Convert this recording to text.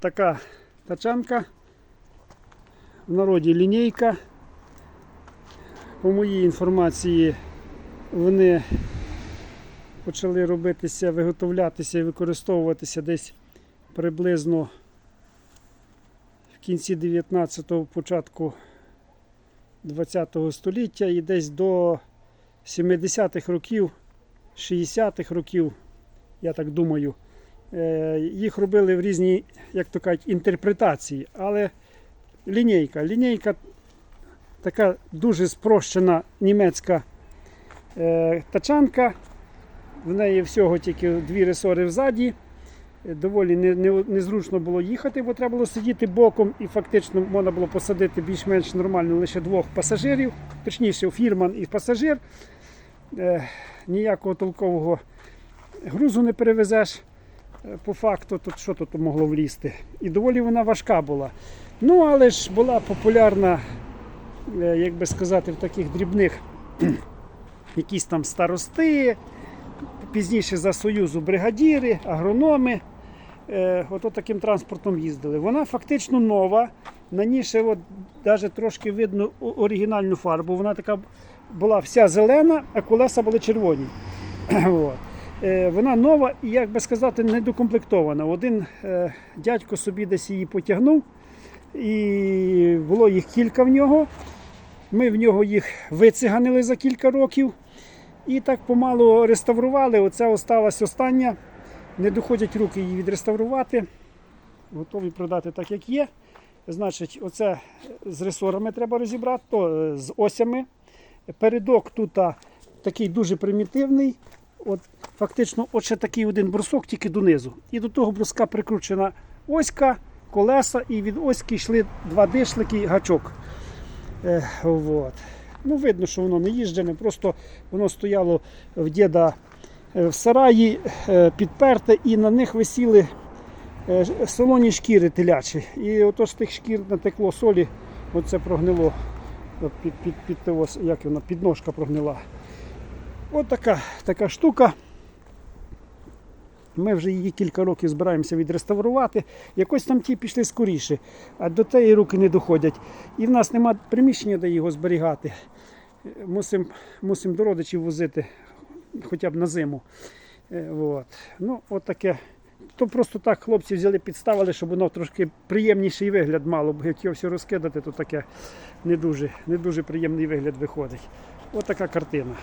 така тачанка. В народі лінійка. По моїй інформації, вони почали робитися, виготовлятися і використовуватися десь приблизно в кінці 19-го, початку 20-го століття і десь до 70-х років, 60-х років, я так думаю, їх робили в різні, як то кажуть, інтерпретації. Але лінійка. Лінійка така дуже спрощена німецька е, тачанка. В неї всього тільки дві ресори взаді. Е, Доволі не, не, незручно було їхати, бо треба було сидіти боком і фактично можна було посадити більш-менш нормально лише двох пасажирів, точніше, фірман і пасажир. Е, ніякого толкового грузу не перевезеш. По факту, тут що тут могло влізти. І доволі вона важка була. Ну, але ж була популярна, е, як би сказати, в таких дрібних якісь там старости, пізніше за Союзу бригадіри, агрономи. Е, ото таким транспортом їздили. Вона фактично нова. На ній ще от, навіть трошки видно оригінальну фарбу. Вона така була вся зелена, а колеса були червоні. От. Е, Вона нова і, як би сказати, недокомплектована. Один е, дядько собі десь її потягнув, і було їх кілька в нього. Ми в нього їх вициганили за кілька років і так помалу реставрували. Оце осталась остання. Не доходять руки її відреставрувати. Готові продати так, як є. Значить, оце з ресорами треба розібрати, то е, з осями. Передок тут такий дуже примітивний. От, фактично, от такий один брусок, тільки донизу. І до того бруска прикручена оська, колеса, і від оськи йшли два дишлики і гачок. Е, вот. Ну, видно, що воно не їжджене, просто воно стояло в діда е, в сараї е, підперте, і на них висіли е, солоні шкіри телячі. І ото з тих шкір натекло солі, оце прогнило. От під, під, під, як вона, підножка прогнила. От така, така штука. Ми вже її кілька років збираємося відреставрувати. Якось там ті пішли скоріше, а до теї руки не доходять. І в нас немає приміщення, де його зберігати. Мусимо мусим до родичів возити хоча б на зиму. Е, От. Ну, от таке. То просто так хлопці взяли, підставили, щоб воно трошки приємніший вигляд мало, бо як його все розкидати, то таке не дуже, не дуже приємний вигляд виходить. От така картина.